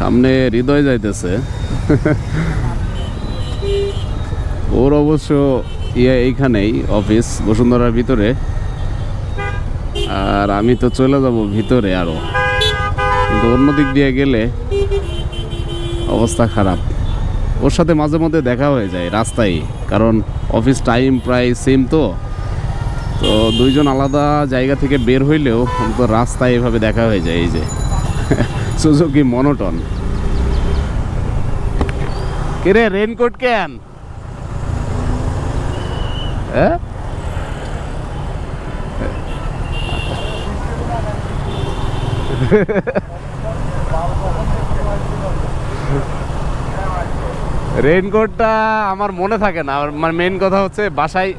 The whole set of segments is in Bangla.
সামনে হৃদয় যাইতেছে। ওর অবশ্য ইয়ে এইখানেই অফিস বসুন্ধরার ভিতরে। আর আমি তো চলে যাব ভিতরে আরও কিন্তু অন্য দিক দিয়ে গেলে অবস্থা খারাপ। ওর সাথে মাঝে মধ্যে দেখা হয়ে যায় রাস্তায়, কারণ অফিস টাইম প্রায় সেম তো। তো দুইজন আলাদা জায়গা থেকে বের হইলেও রাস্তায় এভাবে দেখা হয়ে যায় এই যে। সুজুকি মনোটন কিরে রেনকোট কেন? হ্যাঁ রেনকোটটা আমার মনে থাকে না। আমার মেন কথা হচ্ছে বাসায়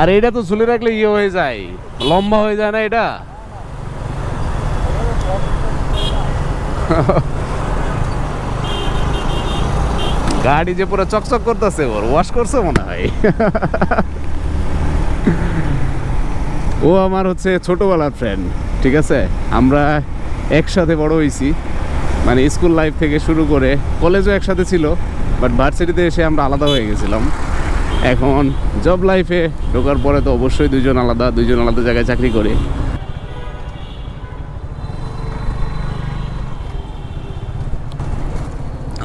আর, এটা তো ঝুলে রাখলে ইয়ে হয়ে যায়। লম্বা হয়ে যায় না এটা? গাড়ি যে পুরো চকচক করতেছে, ওর ওয়াশ করছে মনে হয়। ও আমার হচ্ছে ছোটবেলার ফ্রেন্ড ঠিক আছে? আমরা একসাথে বড় হয়েছি মানে স্কুল লাইফ থেকে শুরু করে কলেজও একসাথে ছিল বাট ভার্সিটিতে এসে আমরা আলাদা হয়ে গেছিলাম। এখন জব লাইফে ঢোকার পরে তো অবশ্যই দুজন আলাদা দুজন আলাদা জায়গায় চাকরি করে।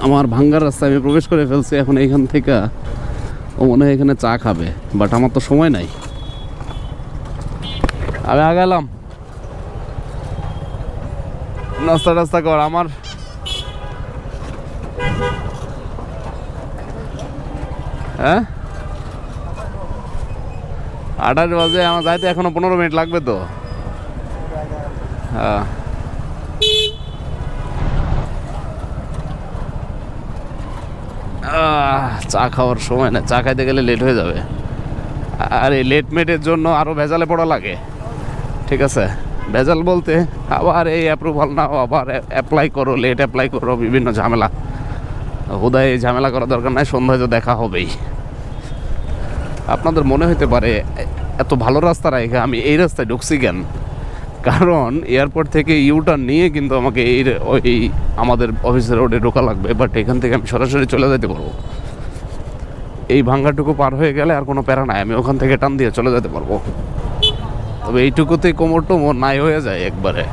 আমার ভাঙ্গার রাস্তায় আমি প্রবেশ করে ফেলছি, এখন এইখান থেকে ও মনে হয় এখানে চা খাবে বাট আমার তো সময় নাই। আমি আগালাম নাস্তা টাস্তা কর, আমার। হ্যাঁ? আঠাশ বাজে, আমার যাইতে এখনও পনেরো মিনিট লাগবে তো। হ্যাঁ। চা খাওয়ার সময় না, চা খাইতে গেলে লেট হয়ে যাবে। আর এই লেট মেটের জন্য আরও ভেজালে পড়া লাগে। ঠিক আছে? ভেজাল বলতে আবার এই অ্যাপ্রুভাল নাও, আবার অ্যাপ্লাই করো লেট অ্যাপ্লাই করো, বিভিন্ন ঝামেলা। হুদায় এই ঝামেলা করার দরকার নাই, সন্ধ্যায় তো দেখা হবেই। আপনাদের মনে হতে পারে এত ভালো রাস্তা রেখে আমি এই রাস্তায় ঢুকছি কেন? কারণ এয়ারপোর্ট থেকে ইউটার্ন নিয়ে কিন্তু আমাকে এই ওই আমাদের অফিসের রোডে ঢোকা লাগবে বাট এখান থেকে আমি সরাসরি চলে যেতে পারব। এই ভাঙ্গাটুকু পার হয়ে গেলে আর কোনো প্যারা নাই, আমি ওখান থেকে টান দিয়ে চলে যেতে পারব। তবে এইটুকুতেই কোমর টোমর নাই হয়ে যায় একবারে।